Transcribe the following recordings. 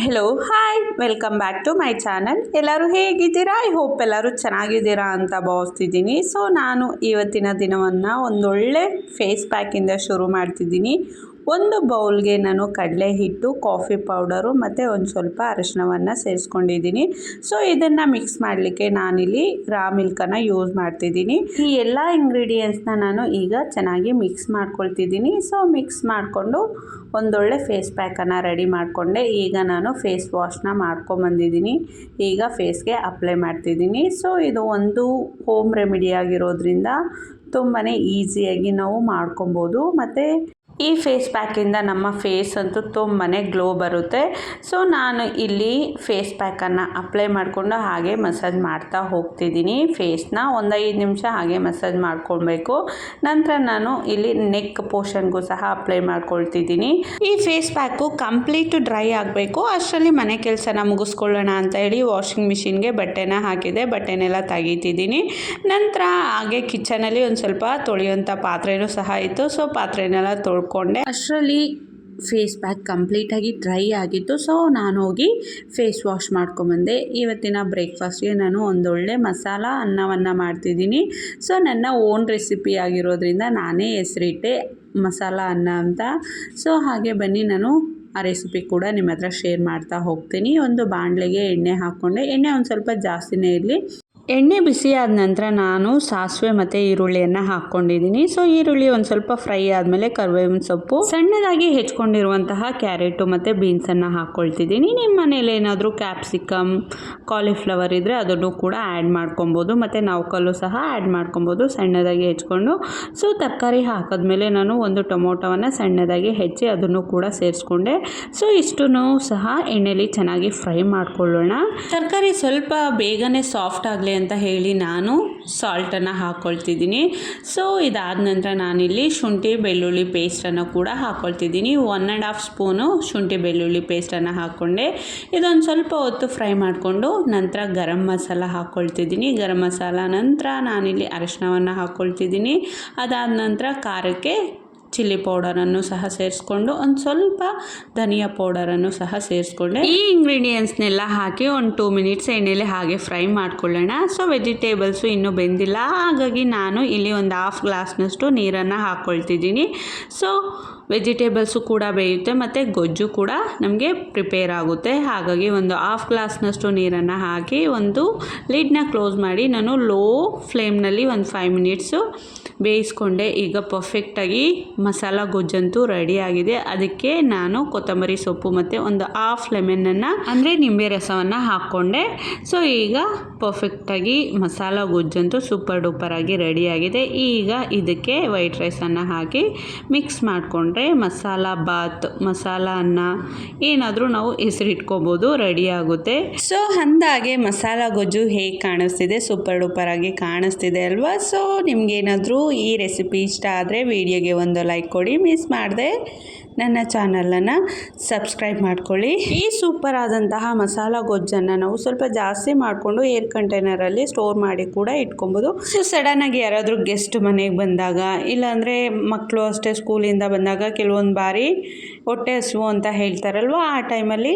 Hello hi welcome back to my channel ಎಲ್ಲರೂ ಹೇಗಿದ್ದೀರಾ? I hope ಎಲ್ಲರೂ ಚೆನ್ನಾಗಿದ್ದೀರಾ ಅಂತ ಭಾವಿಸ್ತಿದ್ದೀನಿ. ಸೊ ನಾನು ಇವತ್ತಿನ ದಿನವನ್ನು ಒಂದೊಳ್ಳೆ ಫೇಸ್ ಪ್ಯಾಕಿಂದ ಶುರು ಮಾಡ್ತಿದ್ದೀನಿ. ಒಂದು ಬೌಲ್ಗೆ ನಾನು ಕಡಲೆ ಹಿಟ್ಟು ಕಾಫಿ ಪೌಡರು ಮತ್ತು ಒಂದು ಸ್ವಲ್ಪ ಅರಿಶಿನವನ್ನು ಸೇರಿಸ್ಕೊಂಡಿದ್ದೀನಿ. ಸೊ ಇದನ್ನು ಮಿಕ್ಸ್ ಮಾಡಲಿಕ್ಕೆ ನಾನಿಲ್ಲಿ ರಾ ಮಿಲ್ಕನ್ನು ಯೂಸ್ ಮಾಡ್ತಿದ್ದೀನಿ. ಈ ಎಲ್ಲ ಇಂಗ್ರೀಡಿಯೆಂಟ್ಸ್ನ ನಾನು ಈಗ ಚೆನ್ನಾಗಿ ಮಿಕ್ಸ್ ಮಾಡ್ಕೊಳ್ತಿದ್ದೀನಿ. ಸೊ ಮಿಕ್ಸ್ ಮಾಡಿಕೊಂಡು ಒಂದೊಳ್ಳೆ ಫೇಸ್ ಪ್ಯಾಕನ್ನು ರೆಡಿ ಮಾಡಿಕೊಂಡೆ. ಈಗ ನಾನು ಫೇಸ್ ವಾಶ್ನ ಮಾಡ್ಕೊಂಬಂದಿದ್ದೀನಿ. ಈಗ ಫೇಸ್ಗೆ ಅಪ್ಲೈ ಮಾಡ್ತಿದ್ದೀನಿ. ಸೊ ಇದು ಒಂದು ಹೋಮ್ ರೆಮಿಡಿ ಆಗಿರೋದ್ರಿಂದ ತುಂಬಾ ಈಸಿಯಾಗಿ ನಾವು ಮಾಡ್ಕೊಬೋದು. ಮತ್ತು ಈ ಫೇಸ್ ಪ್ಯಾಕಿಂದ ನಮ್ಮ ಫೇಸ್ ಅಂತೂ ತುಂಬಾ ಗ್ಲೋ ಬರುತ್ತೆ. ಸೊ ನಾನು ಇಲ್ಲಿ ಫೇಸ್ ಪ್ಯಾಕನ್ನು ಅಪ್ಲೈ ಮಾಡಿಕೊಂಡು ಹಾಗೆ ಮಸಾಜ್ ಮಾಡ್ತಾ ಹೋಗ್ತಿದ್ದೀನಿ. ಫೇಸ್ನ ಒಂದು ಐದು ನಿಮಿಷ ಹಾಗೆ ಮಸಾಜ್ ಮಾಡ್ಕೊಳ್ಬೇಕು. ನಂತರ ನಾನು ಇಲ್ಲಿ ನೆಕ್ ಪೋರ್ಷನ್ಗೂ ಸಹ ಅಪ್ಲೈ ಮಾಡ್ಕೊಳ್ತಿದ್ದೀನಿ. ಈ ಫೇಸ್ ಪ್ಯಾಕು ಕಂಪ್ಲೀಟ್ ಡ್ರೈ ಆಗಬೇಕು. ಅಷ್ಟರಲ್ಲಿ ಮನೆ ಕೆಲಸನ ಮುಗಿಸ್ಕೊಳ್ಳೋಣ ಅಂತ ಹೇಳಿ ವಾಷಿಂಗ್ ಮಿಷಿನ್ಗೆ ಬಟ್ಟೆನ ಹಾಕಿದೆ. ಬಟ್ಟೆನೆಲ್ಲ ತೆಗಿತಿದ್ದೀನಿ. ನಂತರ ಹಾಗೆ ಕಿಚನಲ್ಲಿ ಒಂದು ಸ್ವಲ್ಪ ತೊಳೆಯುವಂಥ ಪಾತ್ರೆನೂ ಸಹ ಇತ್ತು. ಸೊ ಪಾತ್ರೆನೆಲ್ಲ ತೊಳ್ಕೊಂಡೆ. ಅಷ್ಟರಲ್ಲಿ ಫೇಸ್ ಪ್ಯಾಕ್ ಕಂಪ್ಲೀಟಾಗಿ ಡ್ರೈ ಆಗಿತ್ತು. ಸೊ ನಾನು ಹೋಗಿ ಫೇಸ್ ವಾಶ್ ಮಾಡ್ಕೊಂಬಂದೆ. ಇವತ್ತಿನ ಬ್ರೇಕ್ಫಾಸ್ಟ್ಗೆ ನಾನು ಒಂದೊಳ್ಳೆ ಮಸಾಲ, ಅನ್ನವನ್ನು ಮಾಡ್ತಿದ್ದೀನಿ. ಸೊ ನನ್ನ ಓನ್ ರೆಸಿಪಿ ಆಗಿರೋದ್ರಿಂದ ನಾನೇ ಹೆಸರಿಟ್ಟೆ ಮಸಾಲ, ಅನ್ನ ಅಂತ. ಸೊ ಹಾಗೆ ಬನ್ನಿ, ನಾನು ಆ ರೆಸಿಪಿ ಕೂಡ ನಿಮ್ಮ ಹತ್ರ ಶೇರ್ ಮಾಡ್ತಾ ಹೋಗ್ತೀನಿ. ಒಂದು ಬಾಣಲೆಗೆ ಎಣ್ಣೆ ಹಾಕ್ಕೊಂಡೆ. ಎಣ್ಣೆ ಒಂದು ಸ್ವಲ್ಪ ಜಾಸ್ತಿನೇ ಇರಲಿ. ಎಣ್ಣೆ ಬಿಸಿಯಾದ ನಂತರ ನಾನು ಸಾಸಿವೆ ಮತ್ತು ಈರುಳ್ಳಿಯನ್ನು ಹಾಕ್ಕೊಂಡಿದ್ದೀನಿ ಸೊ ಈರುಳ್ಳಿ ಒಂದು ಸ್ವಲ್ಪ ಫ್ರೈ ಆದಮೇಲೆ ಕರಿಬೇವಿನ ಸೊಪ್ಪು, ಸಣ್ಣದಾಗಿ ಹೆಚ್ಕೊಂಡಿರುವಂತಹ ಕ್ಯಾರೆಟು ಮತ್ತು ಬೀನ್ಸನ್ನು ಹಾಕ್ಕೊಳ್ತಿದ್ದೀನಿ ನಿಮ್ಮ ಮನೇಲಿ ಏನಾದರೂ ಕ್ಯಾಪ್ಸಿಕಮ್ ಕಾಲಿಫ್ಲವರ್ ಇದ್ದರೆ ಅದನ್ನು ಕೂಡ ಆ್ಯಡ್ ಮಾಡ್ಕೊಬೋದು. ಮತ್ತು ನೌಕಲ್ಲು ಸಹ ಆ್ಯಡ್ ಮಾಡ್ಕೊಬೋದು, ಸಣ್ಣದಾಗಿ ಹೆಚ್ಕೊಂಡು. ಸೊ ತರಕಾರಿ ಹಾಕಿದ್ಮೇಲೆ ನಾನು ಒಂದು ಟೊಮೊಟೊವನ್ನು ಸಣ್ಣದಾಗಿ ಹೆಚ್ಚಿ ಅದನ್ನು ಕೂಡ ಸೇರಿಸ್ಕೊಂಡೆ. ಸೊ ಇಷ್ಟೂ ಸಹ ಎಣ್ಣೆಲಿ ಚೆನ್ನಾಗಿ ಫ್ರೈ ಮಾಡ್ಕೊಳ್ಳೋಣ. ತರಕಾರಿ ಸ್ವಲ್ಪ ಬೇಗನೆ ಸಾಫ್ಟ್ ಆಗಲಿ ಅಂತ ಹೇಳಿ ನಾನು ಸಾಲ್ಟನ್ನು ಹಾಕ್ಕೊಳ್ತಿದ್ದೀನಿ ಸೊ ಇದಾದ ನಂತರ ನಾನಿಲ್ಲಿ ಶುಂಠಿ ಬೆಳ್ಳುಳ್ಳಿ ಪೇಸ್ಟನ್ನು ಕೂಡ ಹಾಕ್ಕೊಳ್ತಿದ್ದೀನಿ ಒನ್ ಆ್ಯಂಡ್ ಹಾಫ್ ಸ್ಪೂನು ಶುಂಠಿ ಬೆಳ್ಳುಳ್ಳಿ ಪೇಸ್ಟನ್ನು ಹಾಕ್ಕೊಂಡೆ ಇದೊಂದು ಸ್ವಲ್ಪ ಹೊತ್ತು ಫ್ರೈ ಮಾಡಿಕೊಂಡು ನಂತರ ಗರಂ ಮಸಾಲ ಹಾಕ್ಕೊಳ್ತಿದ್ದೀನಿ ಗರಂ ಮಸಾಲ ನಂತರ ನಾನಿಲ್ಲಿ ಅರಿಶಿನವನ್ನು ಹಾಕ್ಕೊಳ್ತಿದ್ದೀನಿ ಅದಾದ ನಂತರ ಖಾರಕ್ಕೆ ಚಿಲ್ಲಿ ಪೌಡರನ್ನು ಸಹ ಸೇರಿಸ್ಕೊಂಡು ಒಂದು ಸ್ವಲ್ಪ ಧನಿಯಾ ಪೌಡರನ್ನು ಸಹ ಸೇರಿಸ್ಕೊಂಡೆ. ಈ ಇಂಗ್ರೀಡಿಯೆಂಟ್ಸ್ನೆಲ್ಲ ಹಾಕಿ ಒಂದು ಟೂ ಮಿನಿಟ್ಸ್ ಎಣ್ಣೆಲಿ ಹಾಗೆ ಫ್ರೈ ಮಾಡ್ಕೊಳ್ಳೋಣ. ಸೊ ವೆಜಿಟೇಬಲ್ಸು ಇನ್ನೂ ಬೆಂದಿಲ್ಲ. ಹಾಗಾಗಿ ನಾನು ಇಲ್ಲಿ ಒಂದು ಹಾಫ್ ಗ್ಲಾಸ್ನಷ್ಟು ನೀರನ್ನು ಹಾಕ್ಕೊಳ್ತಿದ್ದೀನಿ ಸೊ ವೆಜಿಟೇಬಲ್ಸು ಕೂಡ ಬೇಯುತ್ತೆ ಮತ್ತು ಗೊಜ್ಜು ಕೂಡ ನಮಗೆ ಪ್ರಿಪೇರ್ ಆಗುತ್ತೆ. ಹಾಗಾಗಿ ಒಂದು ಹಾಫ್ ಗ್ಲಾಸ್ನಷ್ಟು ನೀರನ್ನು ಹಾಕಿ ಒಂದು ಲಿಡ್ನ ಕ್ಲೋಸ್ ಮಾಡಿ ನಾನು ಲೋ ಫ್ಲೇಮ್ನಲ್ಲಿ ಒಂದು ಫೈವ್ ಮಿನಿಟ್ಸು ಬೇಯಿಸ್ಕೊಂಡೆ. ಈಗ ಪರ್ಫೆಕ್ಟಾಗಿ ಮಸಾಲ ಗೊಜ್ಜಂತೂ ರೆಡಿ ಆಗಿದೆ. ಅದಕ್ಕೆ ನಾನು ಕೊತ್ತಂಬರಿ ಸೊಪ್ಪು ಮತ್ತು ಒಂದು ಹಾಫ್ ಲೆಮನನ್ನು ಅಂದರೆ ನಿಂಬೆ ರಸವನ್ನು ಹಾಕ್ಕೊಂಡೆ. ಸೊ ಈಗ ಪರ್ಫೆಕ್ಟಾಗಿ ಮಸಾಲ ಗೊಜ್ಜಂತೂ ಸೂಪರ್ ಡೂಪರಾಗಿ ರೆಡಿಯಾಗಿದೆ ಈಗ ಇದಕ್ಕೆ ವೈಟ್ ರೈಸನ್ನು ಹಾಕಿ ಮಿಕ್ಸ್ ಮಾಡಿಕೊಂಡ್ರೆ ಮಸಾಲ ಬಾತ್, ಮಸಾಲ ಅನ್ನ, ಏನಾದರೂ ನಾವು ಹೆಸರಿಟ್ಕೋಬೋದು ರೆಡಿ ಆಗುತ್ತೆ. ಸೊ ಅಂದಾಗೆ ಮಸಾಲ ಗೊಜ್ಜು ಹೇಗೆ ಕಾಣಿಸ್ತಿದೆ? ಸೂಪರ್ ಡೂಪರ್ ಆಗಿ ಕಾಣಿಸ್ತಿದೆ ಅಲ್ವಾ? ಸೊ ನಿಮ್ಗೇನಾದರೂ ಈ ರೆಸಿಪಿ ಇಷ್ಟ ಆದರೆ ವಿಡಿಯೋಗೆ ಒಂದು ಲೈಕ್ ಕೊಡಿ ಮಿಸ್ ಮಾಡಿದೆ. ನನ್ನ ಚಾನಲನ್ನು ಸಬ್ಸ್ಕ್ರೈಬ್ ಮಾಡ್ಕೊಳ್ಳಿ. ಈ ಸೂಪರ್ ಆದಂತಹ ಮಸಾಲ ಗೊಜ್ಜನ್ನು ನಾವು ಸ್ವಲ್ಪ ಜಾಸ್ತಿ ಮಾಡಿಕೊಂಡು ಏರ್ ಕಂಟೈನರಲ್ಲಿ ಸ್ಟೋರ್ ಮಾಡಿ ಕೂಡ ಇಟ್ಕೊಬೋದು. ಸೊ ಸಡನ್ನಾಗಿ ಯಾರಾದರೂ ಗೆಸ್ಟ್ ಮನೆಗೆ ಬಂದಾಗ, ಇಲ್ಲಾಂದರೆ ಮಕ್ಕಳು ಅಷ್ಟೇ ಸ್ಕೂಲಿಂದ ಬಂದಾಗ ಕೆಲವೊಂದು ಬಾರಿ ಹೊಟ್ಟೆ ಹಸಿವು ಅಂತ ಹೇಳ್ತಾರಲ್ವ ಆ ಟೈಮಲ್ಲಿ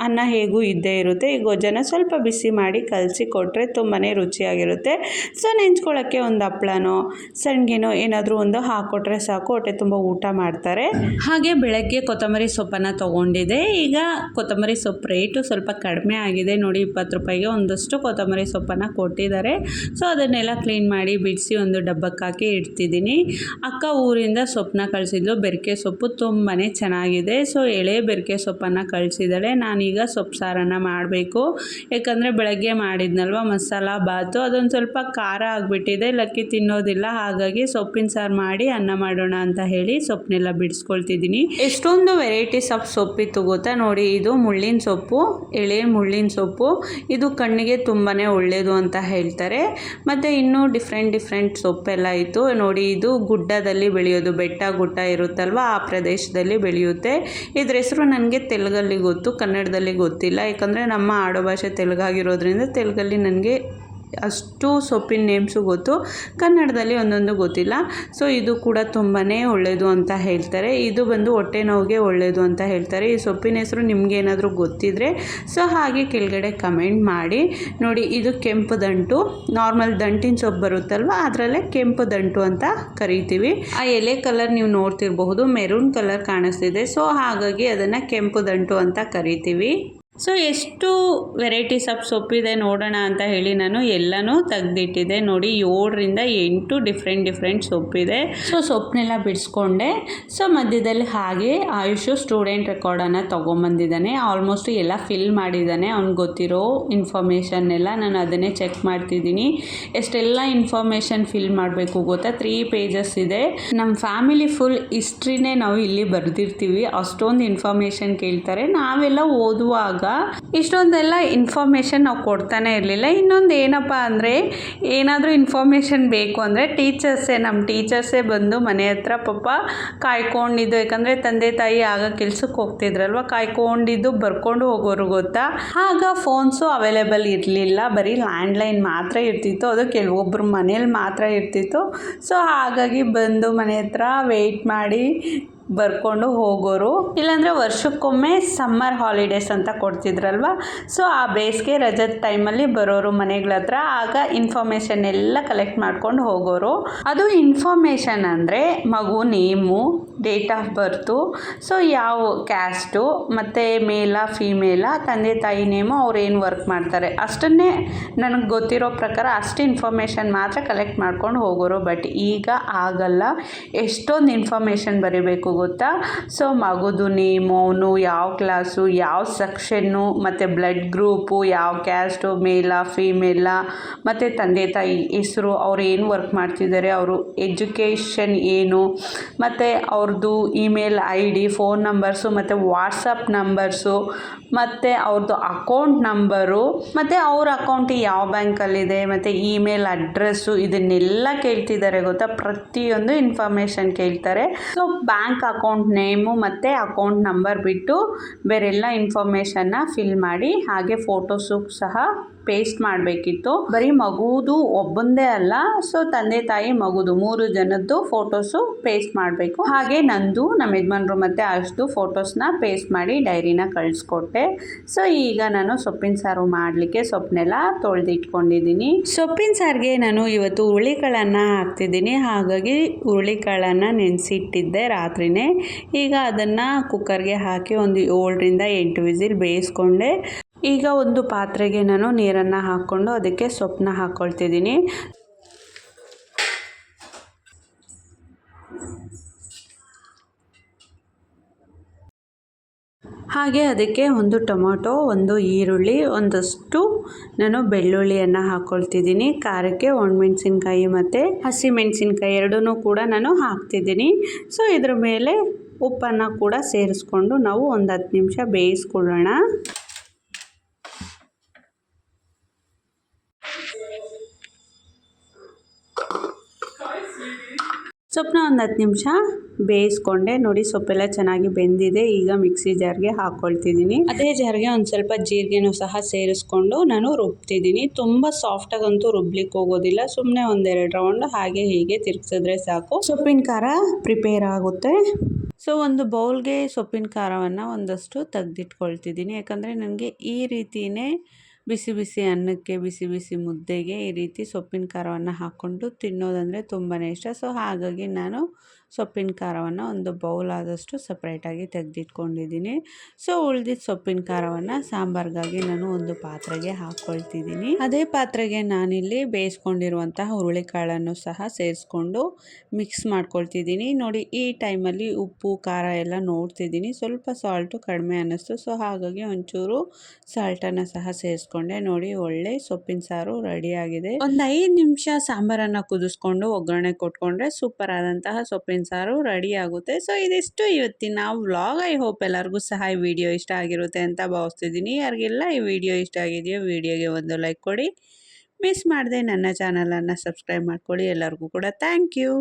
ಅನ್ನ ಹೇಗೂ ಇದ್ದೇ ಇರುತ್ತೆ. ಈ ಗೊಜ್ಜನ್ನು ಸ್ವಲ್ಪ ಬಿಸಿ ಮಾಡಿ ಕಲಸಿ ಕೊಟ್ಟರೆ ತುಂಬಾ ರುಚಿಯಾಗಿರುತ್ತೆ. ಸೊ ನೆಂಚ್ಕೊಳ್ಳೋಕ್ಕೆ ಒಂದು ಹಪ್ಳನೋ ಸಣ್ಣಗೆನೋ ಏನಾದರೂ ಒಂದು ಹಾಕ್ಕೊಟ್ರೆ ಸಾಕು. ಹೊಟ್ಟೆ ತುಂಬ ಊಟ ಮಾಡ್ತಾರೆ. ಹಾಗೆ ಬೆಳಗ್ಗೆ ಕೊತ್ತಂಬರಿ ಸೊಪ್ಪನ್ನು ತೊಗೊಂಡಿದೆ ಈಗ ಕೊತ್ತಂಬರಿ ಸೊಪ್ಪು ರೇಟು ಸ್ವಲ್ಪ ಕಡಿಮೆ ಆಗಿದೆ. ನೋಡಿ, ಇಪ್ಪತ್ತು ರೂಪಾಯಿಗೆ ಒಂದಷ್ಟು ಕೊತ್ತಂಬರಿ ಸೊಪ್ಪನ್ನು ಕೊಟ್ಟಿದ್ದಾರೆ. ಸೊ, ಅದನ್ನೆಲ್ಲ ಕ್ಲೀನ್ ಮಾಡಿ ಬಿಡಿಸಿ ಒಂದು ಡಬ್ಬಕ್ಕೆ ಹಾಕಿ ಇಡ್ತಿದ್ದೀನಿ. ಅಕ್ಕ ಊರಿಂದ ಸೊಪ್ಪನ್ನ ಕಳಿಸಿದ್ಲು. ಬೆರಕೆ ಸೊಪ್ಪು ತುಂಬಾ ಚೆನ್ನಾಗಿದೆ. ಸೊ, ಎಳೆ ಬೆರಕೆ ಸೊಪ್ಪನ್ನು ಕಳಿಸಿದ್ದಾಳೆ. ನಾನು ಈಗ ಸೊಪ್ಪು ಸಾರನ್ನು ಮಾಡಬೇಕು. ಯಾಕಂದರೆ ಬೆಳಗ್ಗೆ ಮಾಡಿದ್ನಲ್ವ ಮಸಾಲ ಬಾತು, ಅದೊಂದು ಸ್ವಲ್ಪ ಖಾರ ಆಗಿಬಿಟ್ಟಿದೆ, ಲಕ್ಕಿ ತಿನ್ನೋದಿಲ್ಲ, ಹಾಗಾಗಿ ಸೊಪ್ಪಿನ ಸಾರು ಮಾಡಿ ಅನ್ನ ಮಾಡೋಣ ಅಂತ ಹೇಳಿ ಸೊಪ್ಪನ್ನೆಲ್ಲ ಬಿಡಿಸ್ಕೊಳ್ತಿದ್ದೀನಿ. ಎಷ್ಟೊಂದು ವೆರೈಟೀಸ್ ಆಫ್ ಸೊಪ್ಪಿತ್ತು ಗೊತ್ತಾ ನೋಡಿ, ಇದು ಮುಳ್ಳಿನ ಸೊಪ್ಪು, ಎಳೆ ಮುಳ್ಳಿನ ಸೊಪ್ಪು, ಇದು ಕಣ್ಣಿಗೆ ತುಂಬಾ ಒಳ್ಳೆಯದು ಅಂತ ಹೇಳ್ತಾರೆ. ಮತ್ತು ಇನ್ನೂ ಡಿಫ್ರೆಂಟ್ ಡಿಫ್ರೆಂಟ್ ಸೊಪ್ಪೆಲ್ಲ ಇತ್ತು. ನೋಡಿ, ಇದು ಗುಡ್ಡದಲ್ಲಿ ಬೆಳೆಯೋದು, ಬೆಟ್ಟ ಗುಡ್ಡ ಇರುತ್ತಲ್ವ, ಆ ಪ್ರದೇಶದಲ್ಲಿ ಬೆಳೆಯುತ್ತೆ. ಇದ್ರ ಹೆಸರು ನನಗೆ ತೆಲುಗಲ್ಲಿ ಗೊತ್ತು, ಕನ್ನಡದಲ್ಲಿ ಗೊತ್ತಿಲ್ಲ. ಯಾಕಂದರೆ ನಮ್ಮ ಆಡುಭಾಷೆ ತೆಲುಗಾಗಿರೋದ್ರಿಂದ ತೆಲುಗಲ್ಲಿ ನನಗೆ ಅಷ್ಟು ಸೊಪ್ಪಿನ ನೇಮ್ಸು ಗೊತ್ತು. ಕನ್ನಡದಲ್ಲಿ ಒಂದೊಂದು ಗೊತ್ತಿಲ್ಲ. ಸೊ ಇದು ಕೂಡ ತುಂಬಾ ಒಳ್ಳೆಯದು ಅಂತ ಹೇಳ್ತಾರೆ. ಇದು ಬಂದು ಹೊಟ್ಟೆ ನೋವಿಗೆ ಒಳ್ಳೆಯದು ಅಂತ ಹೇಳ್ತಾರೆ. ಈ ಸೊಪ್ಪಿನ ಹೆಸರು ನಿಮಗೇನಾದರೂ ಗೊತ್ತಿದ್ದರೆ ಸೊ, ಹಾಗೆ ಕೆಳಗಡೆ ಕಮೆಂಟ್ ಮಾಡಿ. ನೋಡಿ, ಇದು ಕೆಂಪು ದಂಟು. ನಾರ್ಮಲ್ ದಂಟಿನ ಸೊಪ್ಪು ಬರುತ್ತಲ್ವ? ಅದರಲ್ಲೇ ಕೆಂಪು ದಂಟು ಅಂತ ಕರಿತೀವಿ. ಆ ಎಲೆ ಕಲರ್ ನೀವು ನೋಡ್ತಿರಬಹುದು. ಮೆರೂನ್ ಕಲರ್ ಕಾಣಿಸ್ತಿದೆ. ಸೊ ಹಾಗಾಗಿ ಅದನ್ನು ಕೆಂಪು ದಂಟು ಅಂತ ಕರಿತೀವಿ. ಸೊ ಎಷ್ಟು ವೆರೈಟೀಸ್ ಆಫ್ ಸೊಪ್ಪಿದೆ ನೋಡೋಣ ಅಂತ ಹೇಳಿ ನಾನು ಎಲ್ಲನೂ ತೆಗೆದಿಟ್ಟಿದ್ದೆ. ನೋಡಿ, ಏಳರಿಂದ ಎಂಟು ಡಿಫ್ರೆಂಟ್ ಡಿಫ್ರೆಂಟ್ ಸೊಪ್ಪಿದೆ ಸೊ ಸೊಪ್ಪನ್ನೆಲ್ಲ ಬಿಡಿಸ್ಕೊಂಡೆ. ಸೊ ಮಧ್ಯದಲ್ಲಿ ಹಾಗೆ ಆಯುಷು ಸ್ಟೂಡೆಂಟ್ ರೆಕಾರ್ಡನ್ನು ತೊಗೊಂಬಂದಿದ್ದಾನೆ. ಆಲ್ಮೋಸ್ಟ್ ಎಲ್ಲ ಫಿಲ್ ಮಾಡಿದ್ದಾನೆ. ಅವ್ನಿಗೆ ಗೊತ್ತಿರೋ ಇನ್ಫಾರ್ಮೇಷನ್ ಎಲ್ಲ ನಾನು ಅದನ್ನೇ ಚೆಕ್ ಮಾಡ್ತಿದ್ದೀನಿ. ಎಷ್ಟೆಲ್ಲ ಇನ್ಫಾರ್ಮೇಷನ್ ಫಿಲ್ ಮಾಡಬೇಕು ಗೊತ್ತಾ? ತ್ರೀ ಪೇಜಸ್ ಇದೆ. ನಮ್ಮ ಫ್ಯಾಮಿಲಿ ಫುಲ್ ಹಿಸ್ಟ್ರಿನೇ ನಾವು ಇಲ್ಲಿ ಬರೆದಿರ್ತೀವಿ. ಅಷ್ಟೊಂದು ಇನ್ಫಾರ್ಮೇಷನ್ ಕೇಳ್ತಾರೆ. ನಾವೆಲ್ಲ ಓದುವಾಗ ಇಷ್ಟೊಂದೆಲ್ಲ ಇನ್ಫಾರ್ಮೇಷನ್ ನಾವು ಕೊಡ್ತಾನೆ ಇರಲಿಲ್ಲ. ಇನ್ನೊಂದು ಏನಪ್ಪ ಅಂದರೆ, ಏನಾದರೂ ಇನ್ಫಾರ್ಮೇಷನ್ ಬೇಕು ಅಂದರೆ ಟೀಚರ್ಸೇ ನಮ್ಮ ಟೀಚರ್ಸೇ ಬಂದು ಮನೆ ಹತ್ರ ಪಾಪ ಕಾಯ್ಕೊಂಡಿದ್ದು. ಯಾಕಂದರೆ ತಂದೆ, ತಾಯಿ ಆಗ ಕೆಲ್ಸಕ್ಕೆ ಹೋಗ್ತಿದ್ರಲ್ವ? ಕಾಯ್ಕೊಂಡಿದ್ದು, ಬರ್ಕೊಂಡು ಹೋಗೋರು ಗೊತ್ತಾ? ಆಗ ಫೋನ್ಸು ಅವೈಲೇಬಲ್ ಇರಲಿಲ್ಲ. ಬರೀ ಲ್ಯಾಂಡ್ಲೈನ್ ಮಾತ್ರ ಇರ್ತಿತ್ತು. ಅದು ಕೆಲವೊಬ್ಬರು ಮನೇಲಿ ಮಾತ್ರ ಇರ್ತಿತ್ತು. ಸೊ ಹಾಗಾಗಿ ಬಂದು ಮನೆ ಹತ್ರ ವೆಯ್ಟ್ ಮಾಡಿ ಬರ್ಕೊಂಡು ಹೋಗೋರು. ಇಲ್ಲಾಂದರೆ ವರ್ಷಕ್ಕೊಮ್ಮೆ ಸಮ್ಮರ್ ಹಾಲಿಡೇಸ್ ಅಂತ ಕೊಡ್ತಿದ್ರಲ್ವ? ಸೊ ಆ ಬೇಸಿಗೆ ರಜದ ಟೈಮಲ್ಲಿ ಬರೋರು ಮನೆಗಳ ಹತ್ರ. ಆಗ ಇನ್ಫಾರ್ಮೇಷನ್ ಎಲ್ಲ ಕಲೆಕ್ಟ್ ಮಾಡ್ಕೊಂಡು ಹೋಗೋರು. ಅದು ಇನ್ಫಾರ್ಮೇಷನ್ ಅಂದರೆ ಮಗು name date of birth so ಯಾವ ಕ್ಯಾಸ್ಟು ಮತ್ತು ಮೇಲ ಫೀಮೇಲ ತಂದೆ, ತಾಯಿ ನೇಮು ಅವ್ರು ಏನು ವರ್ಕ್ ಮಾಡ್ತಾರೆ. ಅಷ್ಟನ್ನೇ ನನಗೆ ಗೊತ್ತಿರೋ ಪ್ರಕಾರ ಅಷ್ಟು ಇನ್ಫಾರ್ಮೇಷನ್ ಮಾತ್ರ ಕಲೆಕ್ಟ್ ಮಾಡ್ಕೊಂಡು ಹೋಗೋರು. ಬಟ್ ಈಗ ಆಗಲ್ಲ. ಎಷ್ಟೊಂದು ಇನ್ಫಾರ್ಮೇಷನ್ ಬರೀಬೇಕು ಗೊತ್ತಾ ಸೊ ಮಗುದು ನೇಮು ಅವನು ಯಾವ ಕ್ಲಾಸು ಯಾವ ಸೆಕ್ಷನ್ನು ಮತ್ತು ಬ್ಲಡ್ ಗ್ರೂಪು ಯಾವ ಕ್ಯಾಸ್ಟು ಮೇಲ ಫೀಮೇಲ ಮತ್ತು ತಂದೆ, ತಾಯಿ, ಹೆಸರು, ಅವ್ರು ಏನು ವರ್ಕ್ ಮಾಡ್ತಿದ್ದಾರೆ, ಅವರು ಎಜುಕೇಷನ್ ಏನು, ಮತ್ತು ಅವ್ರದ್ದು email I D phone numbers ಮತ್ತು ವಾಟ್ಸಪ್ ನಂಬರ್ಸು ಮತ್ತು ಅವ್ರದ್ದು ಅಕೌಂಟ್ ನಂಬರು ಮತ್ತು ಅವ್ರ ಅಕೌಂಟ್ ಯಾವ ಬ್ಯಾಂಕಲ್ಲಿದೆ ಮತ್ತು ಇಮೇಲ್ ಅಡ್ರೆಸ್ಸು ಇದನ್ನೆಲ್ಲ ಕೇಳ್ತಿದ್ದಾರೆ, ಗೊತ್ತಾ? ಪ್ರತಿಯೊಂದು ಇನ್ಫಾರ್ಮೇಷನ್ ಕೇಳ್ತಾರೆ. ಸೊ ಬ್ಯಾಂಕ್ ಅಕೌಂಟ್ ನೇಮು ಮತ್ತು ಅಕೌಂಟ್ ನಂಬರ್ ಬಿಟ್ಟು ಬೇರೆಲ್ಲ ಇನ್ಫಾರ್ಮೇಷನ್ನ ಫಿಲ್ ಮಾಡಿ ಹಾಗೆ ಫೋಟೋಸು ಸಹ ಪೇಸ್ಟ್ ಮಾಡಬೇಕಿತ್ತು. ಬರೀ ಮಗುದು ಒಬ್ಬಂದೇ ಅಲ್ಲ ಸೊ ತಂದೆ ತಾಯಿ ಮಗುದು ಮೂರು ಜನದ್ದು ಫೋಟೋಸು ಪೇಸ್ಟ್ ಮಾಡಬೇಕು. ಹಾಗೆ ನಂದು, ನಮ್ಮ ಯಜಮಾನ್ರು ಮತ್ತು ಅಷ್ಟು ಫೋಟೋಸ್ನ ಪೇಸ್ಟ್ ಮಾಡಿ ಡೈರಿನ ಕಳಿಸ್ಕೊಟ್ಟೆ. ಸೊ ಈಗ ನಾನು ಸೊಪ್ಪಿನ ಸಾರು ಮಾಡಲಿಕ್ಕೆ ಸೊಪ್ಪನ್ನೆಲ್ಲ ತೊಳೆದಿಟ್ಕೊಂಡಿದ್ದೀನಿ. ಸೊಪ್ಪಿನ ಸಾರಿಗೆ ನಾನು ಇವತ್ತು ಹುರುಳಿಕಾಳನ್ನು ಹಾಕ್ತಿದ್ದೀನಿ. ಹಾಗಾಗಿ ಹುರುಳಿಕಾಳನ್ನು ನೆನೆಸಿಟ್ಟಿದ್ದೆ ರಾತ್ರಿನೇ. ಈಗ ಅದನ್ನು ಕುಕ್ಕರ್ಗೆ ಹಾಕಿ ಒಂದು ಏಳರಿಂದ ಎಂಟು ವಿಸಿಲ್ ಬೇಯಿಸ್ಕೊಂಡೆ. ಈಗ ಒಂದು ಪಾತ್ರೆಗೆ ನಾನು ನೀರನ್ನು ಹಾಕ್ಕೊಂಡು ಅದಕ್ಕೆ ಸೊಪ್ಪನ್ನ ಹಾಕ್ಕೊಳ್ತಿದ್ದೀನಿ ಹಾಗೆ ಅದಕ್ಕೆ ಒಂದು ಟೊಮೊಟೊ, ಒಂದು ಈರುಳ್ಳಿ, ಒಂದಷ್ಟು ನಾನು ಬೆಳ್ಳುಳ್ಳಿಯನ್ನು ಹಾಕ್ಕೊಳ್ತಿದ್ದೀನಿ ಖಾರಕ್ಕೆ ಒಣಮೆಣ್ಸಿನ್ಕಾಯಿ ಮತ್ತು ಹಸಿಮೆಣಸಿನ್ಕಾಯಿ ಎರಡೂ ಕೂಡ ನಾನು ಹಾಕ್ತಿದ್ದೀನಿ. ಸೊ ಇದ್ರ ಮೇಲೆ ಉಪ್ಪನ್ನು ಕೂಡ ಸೇರಿಸ್ಕೊಂಡು ನಾವು ಒಂದು ಹತ್ತು ನಿಮಿಷ ಬೇಯಿಸ್ಕೊಳ್ಳೋಣ. ಸೊಪ್ಪನ್ನ ಒಂದು ಹತ್ತು ನಿಮಿಷ ಬೇಯಿಸ್ಕೊಂಡೆ. ನೋಡಿ ಸೊಪ್ಪೆಲ್ಲ ಚೆನ್ನಾಗಿ ಬೆಂದಿದೆ. ಈಗ ಮಿಕ್ಸಿ ಜಾರ್ಗೆ ಹಾಕ್ಕೊಳ್ತಿದ್ದೀನಿ ಅದೇ ಜಾರ್ಗೆ ಒಂದು ಸ್ವಲ್ಪ ಜೀರಿಗೆನೂ ಸಹ ಸೇರಿಸ್ಕೊಂಡು ನಾನು ರುಬ್ತಿದ್ದೀನಿ. ತುಂಬ ಸಾಫ್ಟಾಗಂತೂ ರುಬ್ಲಿಕ್ಕೆ ಹೋಗೋದಿಲ್ಲ. ಸುಮ್ಮನೆ ಒಂದೆರಡು ರೌಂಡ್ ಹಾಗೆ ಹೀಗೆ ತಿರ್ಗಿಸಿದ್ರೆ ಸಾಕು. ಸೊಪ್ಪಿನ ಖಾರ ಪ್ರಿಪೇರ್ ಆಗುತ್ತೆ. ಸೊ ಒಂದು ಬೌಲ್ಗೆ ಸೊಪ್ಪಿನ ಖಾರವನ್ನು ಒಂದಷ್ಟು ತೆಗ್ದಿಟ್ಕೊಳ್ತಿದ್ದೀನಿ. ಯಾಕಂದರೆ ನನಗೆ ಈ ರೀತಿಯೇ ಬಿಸಿ ಬಿಸಿ ಅನ್ನಕ್ಕೆ, ಬಿಸಿ ಬಿಸಿ ಮುದ್ದೆಗೆ ಈ ರೀತಿ ಸೊಪ್ಪಿನ ಖಾರವನ್ನು ಹಾಕ್ಕೊಂಡು ತಿನ್ನೋದಂದರೆ ತುಂಬಾ ಇಷ್ಟ. ಸೊ ಹಾಗಾಗಿ ನಾನು ಸೊಪ್ಪಿನ ಖಾರವನ್ನು ಒಂದು ಬೌಲ್ ಆದಷ್ಟು ಸಪ್ರೇಟಾಗಿ ತೆಗೆದಿಟ್ಕೊಂಡಿದ್ದೀನಿ. ಸೊ ಉಳಿದಿದ್ದ ಸೊಪ್ಪಿನ ಖಾರವನ್ನು ಸಾಂಬಾರ್ಗಾಗಿ ನಾನು ಒಂದು ಪಾತ್ರೆಗೆ ಹಾಕ್ಕೊಳ್ತಿದ್ದೀನಿ ಅದೇ ಪಾತ್ರೆಗೆ ನಾನಿಲ್ಲಿ ಬೇಯಿಸ್ಕೊಂಡಿರುವಂತಹ ಹುರುಳಿಕಾಳನ್ನು ಸಹ ಸೇರಿಸ್ಕೊಂಡು ಮಿಕ್ಸ್ ಮಾಡ್ಕೊಳ್ತಿದ್ದೀನಿ. ನೋಡಿ, ಈ ಟೈಮಲ್ಲಿ ಉಪ್ಪು, ಖಾರ ಎಲ್ಲ ನೋಡ್ತಿದ್ದೀನಿ. ಸ್ವಲ್ಪ ಸಾಲ್ಟು ಕಡಿಮೆ ಅನ್ನಿಸ್ತು. ಸೊ ಹಾಗಾಗಿ ಒಂಚೂರು ಸಾಲ್ಟನ್ನು ಸಹ ಸೇರಿಸ್ಕೊಂಡೆ. ನೋಡಿ, ಒಳ್ಳೆ ಸೊಪ್ಪಿನ ಸಾರು ರೆಡಿಯಾಗಿದೆ ಒಂದು ಐದು ನಿಮಿಷ ಸಾಂಬಾರನ್ನು ಕುದಿಸ್ಕೊಂಡು ಒಗ್ಗರಣೆ ಕೊಟ್ಕೊಂಡ್ರೆ ಸೂಪರ್ ಆದಂತಹ ಸಾರು ರೆಡಿ ಆಗುತ್ತೆ. ಸೊ ಇದಿಷ್ಟು ಇವತ್ತಿನ ವ್ಲಾಗ್. ಐ ಹೋಪ್ ಎಲ್ಲರಿಗೂ ಸಹ ಈ ವಿಡಿಯೋ ಇಷ್ಟ ಆಗಿರುತ್ತೆ ಅಂತ ಭಾವಿಸ್ತಿದ್ದೀನಿ. ಯಾರಿಗೆಲ್ಲ ಈ ವಿಡಿಯೋ ಇಷ್ಟ ಆಗಿದೆಯೋ ವಿಡಿಯೋಗೆ ಒಂದು ಲೈಕ್ ಕೊಡಿ. ಮಿಸ್ ಮಾಡದೆ ನನ್ನ ಚಾನಲನ್ನು ಸಬ್ಸ್ಕ್ರೈಬ್ ಮಾಡ್ಕೊಳ್ಳಿ. ಎಲ್ಲರಿಗೂ ಕೂಡ ಥ್ಯಾಂಕ್ ಯು